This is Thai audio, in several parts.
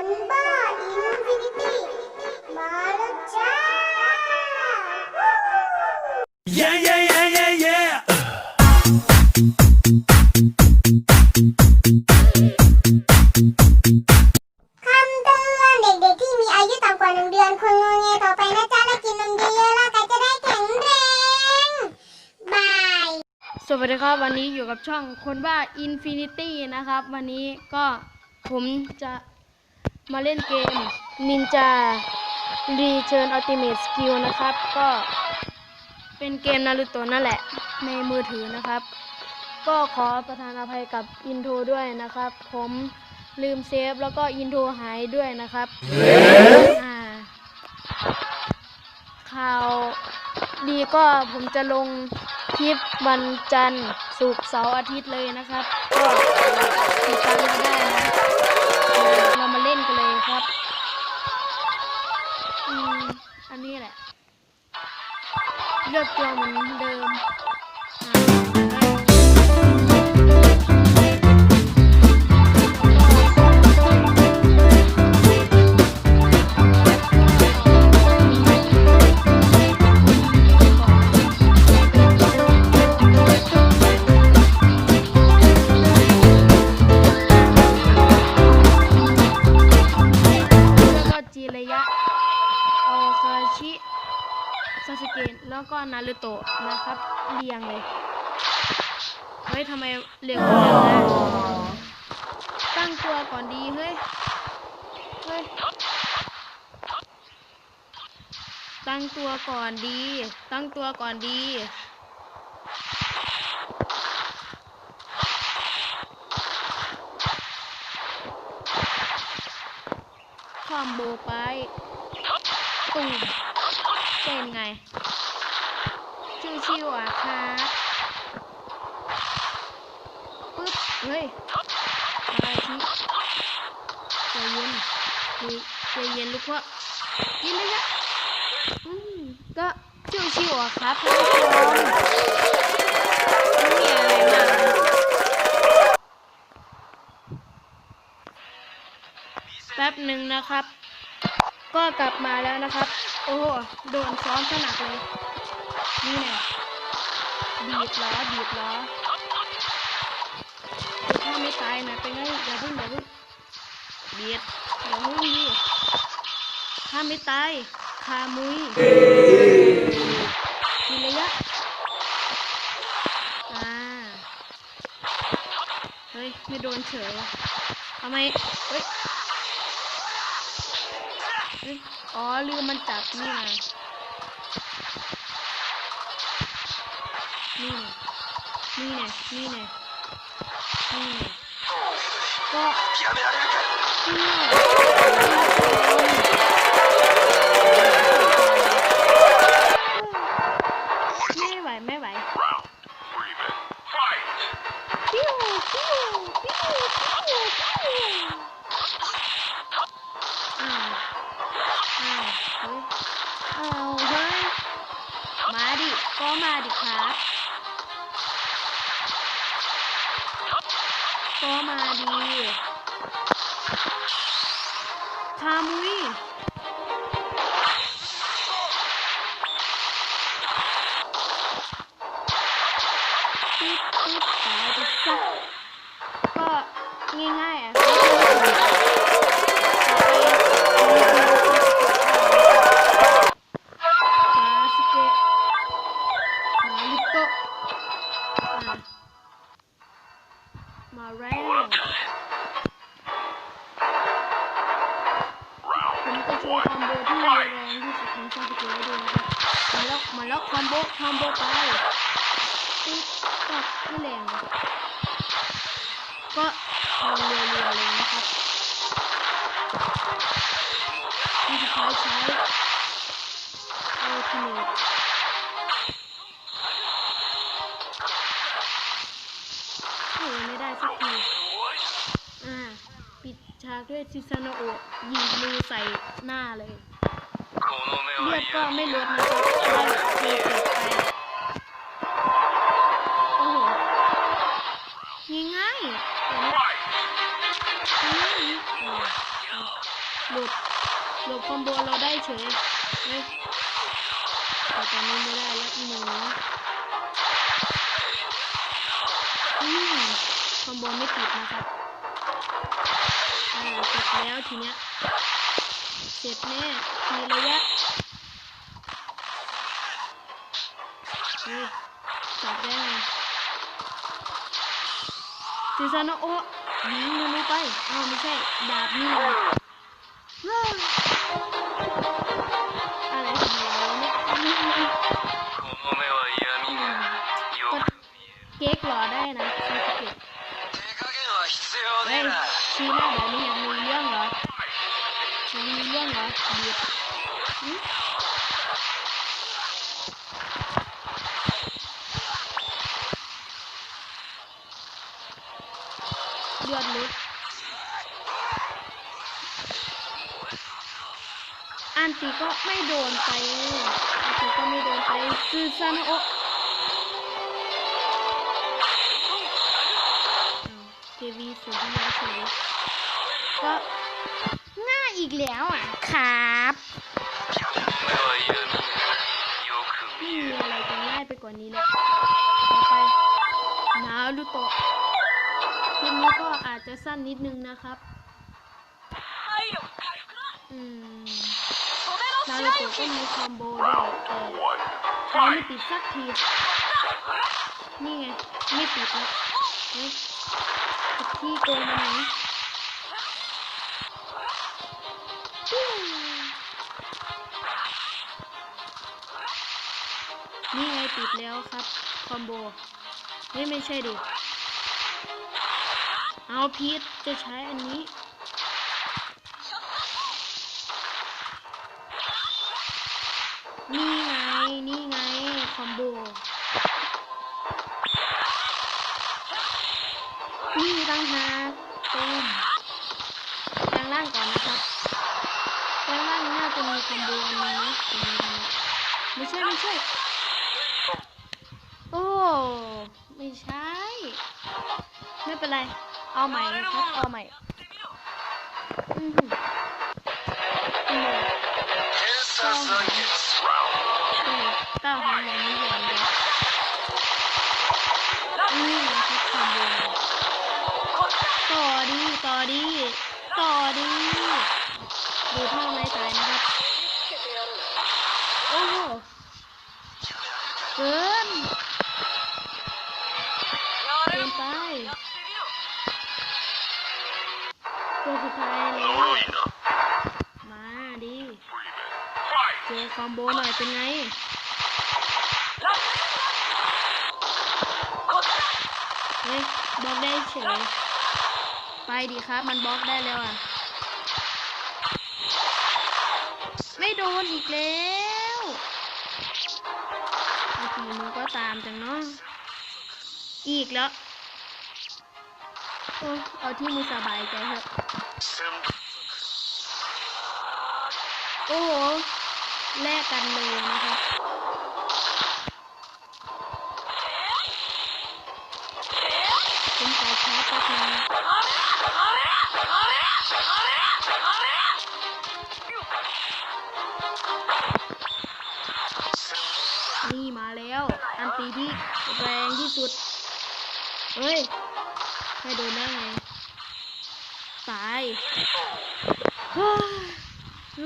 คนบ้าอินฟินิตี้มาแล้วจ้า Yeah, yeah, yeah, yeah, yeah. คำเตือนเด็กๆที่มีอายุต่ำกว่าหนึ่งเดือนควรงอแงต่อไปนะจ๊ะและกินนมเยอะๆแล้วก็จะได้แข็งแรงบาย สวัสดีครับวันนี้อยู่กับช่องคนบ้า Infinity นะครับ วันนี้ก็ผมจะ มาเล่นเกม Ninja Return Ultimate Skill นะครับ ก็เป็นเกมนารูโตะนั่นแหละ ในมือถือนะครับ ก็ขอประทานอภัยกับอินโทรด้วยนะครับ ผมลืมเซฟแล้วก็อินโทรหายด้วยนะครับข่าวดีก็ผมจะลงคลิปวันจันทร์ศุกร์เสาร์อาทิตย์เลยนะครับ ก็ติดตามได้นะเรามาเล่น ครับ อืม อันนี้แหละเลือกตัวเหมือนเดิม แล้วก็นารูโตะนะครับ เรียงเลย เฮ้ยทำไมเร็วขนาดนั้นนะตั้งตัวก่อนดี เฮ้ย เฮ้ย ตั้งตัวก่อนดี ตั้งตัวก่อนดีคอมโบไปตุ่มเป็นไง ชิวๆอะครับปึ๊บเฮ้ยมาทีใจเย็นใจเย็นลูกพ่อกินเลยนะอืมก็ชิวๆอะครับท่านผู้ชมไม่มีอะไรมากนแป๊บหนึ่งนะครับ ก็กลับมาแล้วนะครับ โอ้โหโดนซ้อมขนาดเลย นี่แน่บีบล้อบีบล้อถ้าไม่ตายนะเป็นไงอย่าเพึ่งอย่าเพึ่งเบียดอย่าเพึ่งดิถ้าไม่ตายคามุยทีระยะอ่าเฮ้ยไม่โดนเฉยทำไมเฮ้ยอ๋อลืมมันจับนี่ไง นี่ไงนี่ไงนี่ไงนี่ไงก็เนี่ย ค คอมโบไปติ๊กตักไม่แรงก็ทำเร็วๆเลยนะครับที่สุดท้ายใช้โอทีเนตโอ้ยไม่ได้สักทีอ่าปิดฉากด้วยซิซาโนโอะยิงมือใส่หน้าเลย เลือดก็ไม่ลดนะครับได้เพอร์เฟกไปโอ้โหง่ายๆเห็นไง่ายๆอืมหลบหลบคอมโบเราได้เฉยเฮ้ยแต่ตอนนี้ไม่ได้แล้วอีหนูอืมคอมโบไม่ติดนะครับอ่าเสร็จแล้วทีเนี้ย เจ็บแน่มีระยะจับได้ไงซาโนโอยิงมันไปอ้าวไม่ใช่ ดาบนี่อะไรของเราเนี่ยเก๊กหล่อได้นะเฮ้ยชีน่าแบบนี้ยังมีเรื่อง ดเลือดลุกอันตีก็ไม่โดนไปอันตีก็ไม่โดนไปซูซาโนโอเทวีสุริยะเฉยก็ีกแล้วอะ ครับไม่มีอะไรจะง่ายไปกว่านี้เลยวต่อไปนาลูโตคลิปนี้ก็อาจจะสั้นนิดนึงนะครับอืมนาลูโตก็มีคอมโบด้วยแต่ใช้ไม่ติดสักทีนี่ไง ไม่ติดแล้วที่โกงมันไหน ติดแล้วครับ คอมโบเฮ้ยไม่ใช่ดิเอาพีทจะใช้อันนี้นี่ไง นี่ไง คอมโบ นี่ต่างหากตูมแปลงร่างก่อนนะครับแปลงร่างน่าจะมีคอมโบอันนี้นะตรงนี้นะไม่ใช่ ไม่ใช่ ไม่ใช่ ไม่เป็นไร เอาใหม่ครับ เอาใหม่อืมเก้าหางเก้าหางอย่างนี้อย่างเดียวนี่ครับคอมต่อดีต่อดีต่อดีดูท่าไม่ตายนะครับ โอ้โหเกิด มาดิเจอคอมโบหน่อยเป็นไงเฮ้ยบล็อกได้เฉยไปดีครับ มันบล็อกได้แล้วอะ ไม่โดนอีกแล้วบางทีมึงก็ตามจังเนาะอีกแล้วโอ้ เอาที่มึงสบายใจเถอะโอ้โหแลกกันเลยนะครับ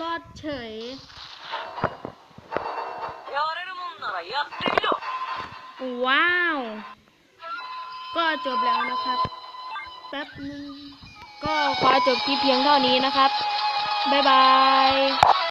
รอดเฉยว้าว ก็จบแล้วนะครับ แป๊บนึง ก็ขอจบที่เพียงเท่านี้นะครับ บ๊ายบาย